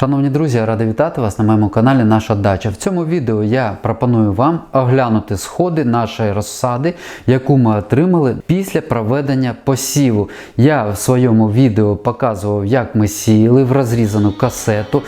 Шановні друзі, радий вітати вас на моєму каналі Наша Дача. В цьому відео я пропоную вам оглянути сходи нашої розсади, яку ми отримали після проведення посіву. Я в своєму відео показував, як ми сіяли в розрізану касету.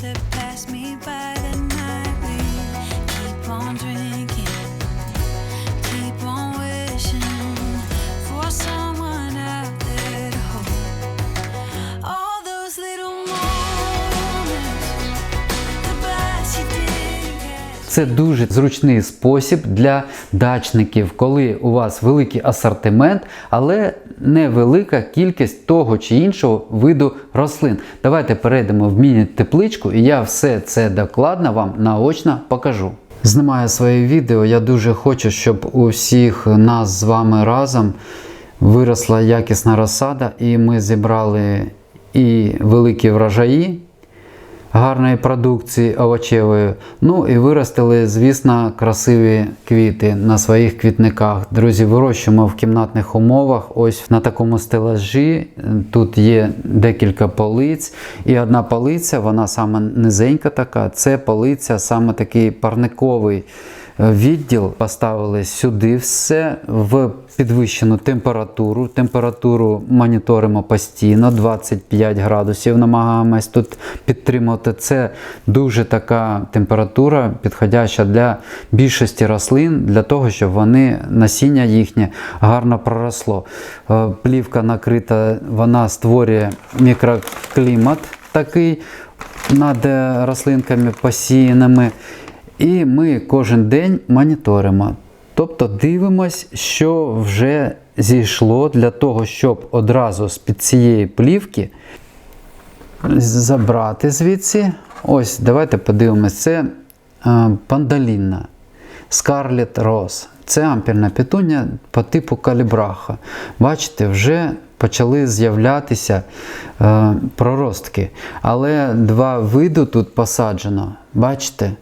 Had passed me by Це дуже зручний спосіб для дачників, коли у вас великий асортимент, але невелика кількість того чи іншого виду рослин. Давайте перейдемо в міні-тепличку, і я все це докладно вам наочно покажу. Знімаю своє відео. Я дуже хочу, щоб у всіх нас з вами разом виросла якісна розсада, і ми зібрали і великі врожаї гарної продукції овочевої. Ну і виростили, звісно, красиві квіти на своїх квітниках. Друзі, вирощуємо в кімнатних умовах. Ось на такому стелажі. Тут є декілька полиць. І одна полиця, вона саме низенька така. Це полиця, саме такий парниковий. Е, Відділ поставили сюди все в підвищену температуру. Температуру моніторимо постійно, 25 градусів намагаємось тут підтримувати. Це дуже така температура, підходяща для більшості рослин, для того, щоб вони насіння їхнє гарно проросло. Е, Плівка накрита, вона створює мікроклімат такий над е, рослинками посіяними. І ми кожен день моніторимо. Тобто дивимось, що вже зійшло для того, щоб одразу з-під цієї плівки забрати звідси. Ось, давайте подивимось, це е, пандалінна Scarlet Rose. Це ампірна петунія по типу калібраха. Бачите, вже почали з'являтися е, проростки. Але два види тут посаджено. Бачите?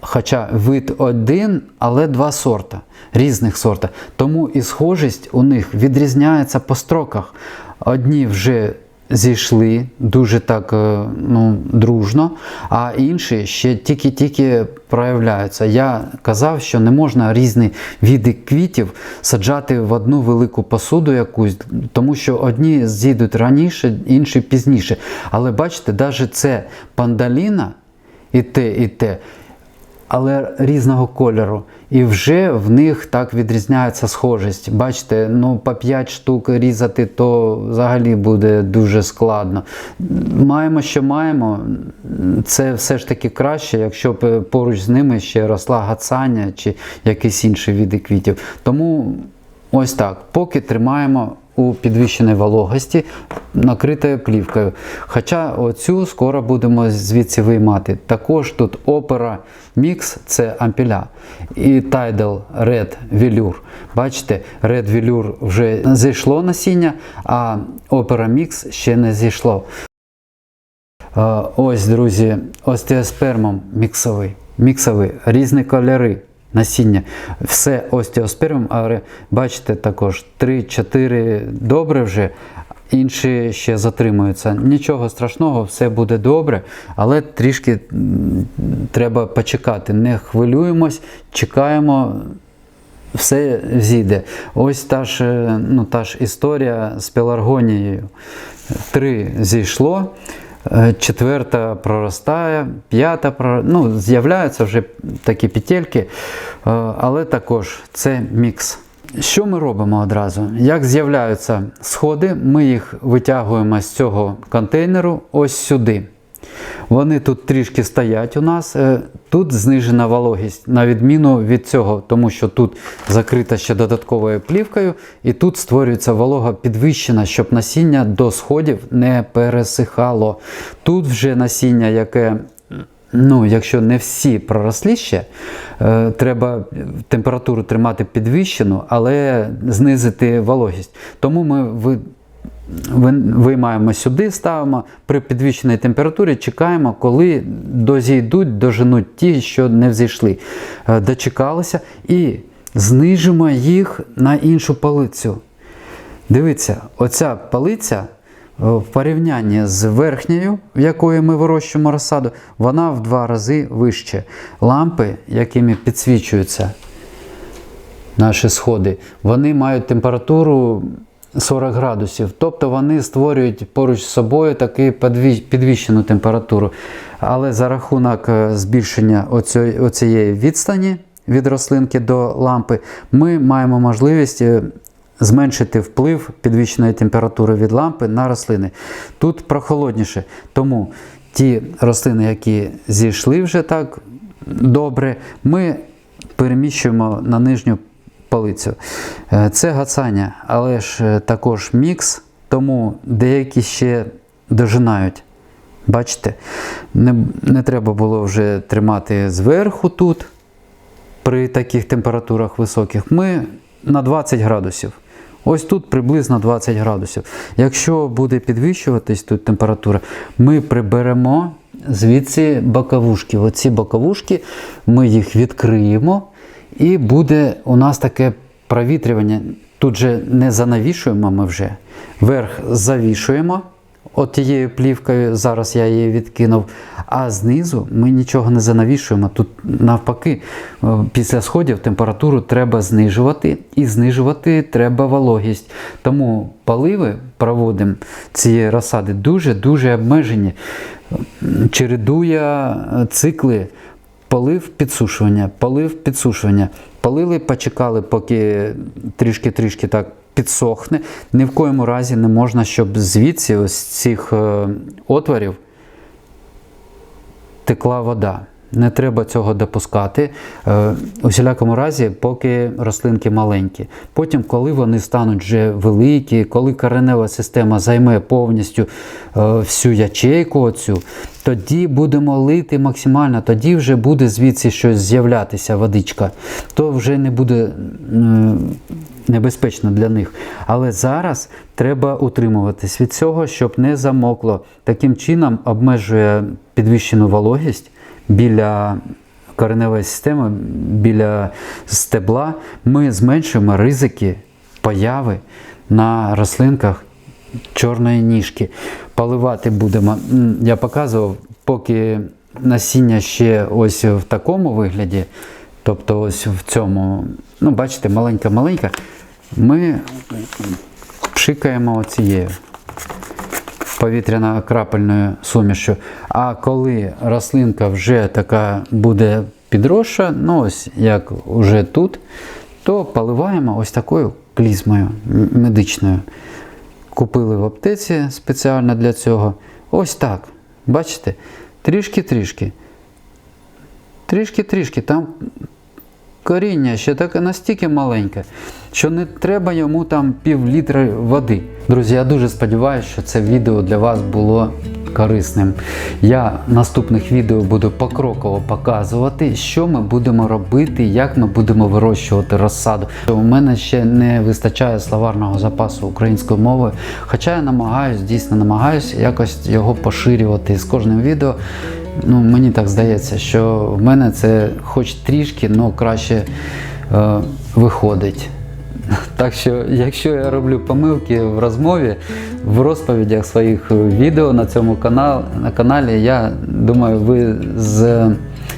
Хоча вид один, але два сорта, різних сорта. Тому і схожість у них відрізняється по строках. Одні вже зійшли дуже так е, ну, дружно, а інші ще тільки-тільки проявляються. Я казав, що не можна різні види квітів саджати в одну велику посуду якусь, тому що одні зійдуть раніше, інші пізніше. Але бачите, навіть це пандаліна і те, і те але різного кольору. І вже в них так відрізняється схожість. Бачите, ну по 5 штук різати, то взагалі буде дуже складно. Маємо, що маємо. Це все ж таки краще, якщо б поруч з ними ще росла гацання чи якісь інші види квітів. Тому ось так, поки тримаємо у підвищеній вологості накритою плівкою. Хоча оцю скоро будемо звідси виймати. Також тут Opera Mix це ампіля і Tidal Red Velour. Бачите, Red Velour вже зійшло насіння, а Opera Mix ще не зійшло. Е, Ось, друзі, остеоспермом міксовий. Міксовий, різні кольори насіння. Все остеоспермом, але бачите також 3-4 добре вже, інші ще затримуються. Нічого страшного, все буде добре, але трішки треба почекати. Не хвилюємось, чекаємо. Все зійде. Ось та ж, е, ну, та ж історія з пеларгонією. Три зійшло, четверта проростає, п'ята проростає. ну, з'являються вже такі петельки, е, але також це мікс. Що ми робимо одразу? Як з'являються сходи, ми їх витягуємо з цього контейнеру ось сюди. Вони тут трішки стоять у нас. Е, Тут знижена вологість, на відміну від цього, тому що тут закрита ще додатковою плівкою, і тут створюється волога підвищена, щоб насіння до сходів не пересихало. Тут вже насіння, яке ну, якщо не всі пророслі ще, е, треба температуру тримати підвищену, але знизити вологість. Тому ми виймаємо сюди, ставимо при підвищеній температурі, чекаємо, коли дозійдуть, доженуть ті, що не взійшли. Е, Дочекалися і знижимо їх на іншу полицю. Дивіться, оця палиця е, в порівнянні з верхньою, в якої ми вирощуємо розсаду, вона в два рази вище. Лампи, якими підсвічуються наші сходи, вони мають температуру 40 градусів. Тобто вони створюють поруч з собою таку підвищену температуру. Але за рахунок е, збільшення оцієї відстані від рослинки до лампи, ми маємо можливість е, зменшити вплив підвищеної температури від лампи на рослини. Тут прохолодніше, тому ті рослини, які зійшли вже так добре, ми переміщуємо на нижню полицю. Е, Це гацання, але ж е, також мікс, тому деякі ще дожинають. Бачите, не, не треба було вже тримати зверху тут при таких температурах високих. Ми на 20 градусів. Ось тут приблизно 20 градусів. Якщо буде підвищуватись тут температура, ми приберемо звідси боковушки. Оці боковушки ми їх відкриємо, і буде у нас таке провітрювання. Тут же не занавішуємо ми вже. Верх завішуємо от тією плівкою, зараз я її відкинув. А знизу ми нічого не занавішуємо. Тут навпаки, е, після сходів температуру треба знижувати, і знижувати треба вологість. Тому поливи проводимо цієї розсади дуже-дуже обмежені. Чередує е, цикли полив підсушування, полив підсушування. Полили, почекали, поки трішки-трішки так підсохне. Ні в коєму разі не можна, щоб звідси ось цих е, отворів текла вода. Не треба цього допускати. Е, У всілякому разі, поки рослинки маленькі. Потім, коли вони стануть вже великі, коли коренева система займе повністю е, всю ячейку, оцю, тоді будемо лити максимально, тоді вже буде звідси щось з'являтися, водичка. То вже не буде небезпечно для них. Але зараз треба утримуватись від цього, щоб не замокло. Таким чином обмежує підвищену вологість біля кореневої системи, біля стебла. Ми зменшуємо ризики появи на рослинках чорної ніжки. Поливати будемо. Я показував, поки насіння ще ось в такому вигляді, тобто ось в цьому, ну, бачите, маленька-маленька, ми пшикаємо оцією повітряно-крапельною сумішю. А коли рослинка вже така буде підросша, ну ось як вже тут, то поливаємо ось такою клізмою медичною. Купили в аптеці спеціально для цього. Ось так. Бачите? Трішки-трішки. Трішки-трішки. Там коріння ще таке настільки маленьке, що не треба йому там пів літра води. Друзі, я дуже сподіваюся, що це відео для вас було корисним. Я наступних відео буду покроково показувати, що ми будемо робити, як ми будемо вирощувати розсаду. У мене ще не вистачає словарного запасу української мови, хоча я намагаюсь, дійсно намагаюсь якось його поширювати з кожним відео. Ну, мені так здається, що в мене це хоч трішки, але краще е, виходить. Так що, якщо я роблю помилки в розмові, в розповідях своїх відео на цьому канал, на каналі, я думаю, ви з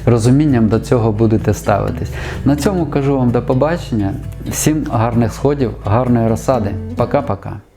розумінням до цього будете ставитись. На цьому кажу вам до побачення. Всім гарних сходів, гарної розсади. Пока-пока.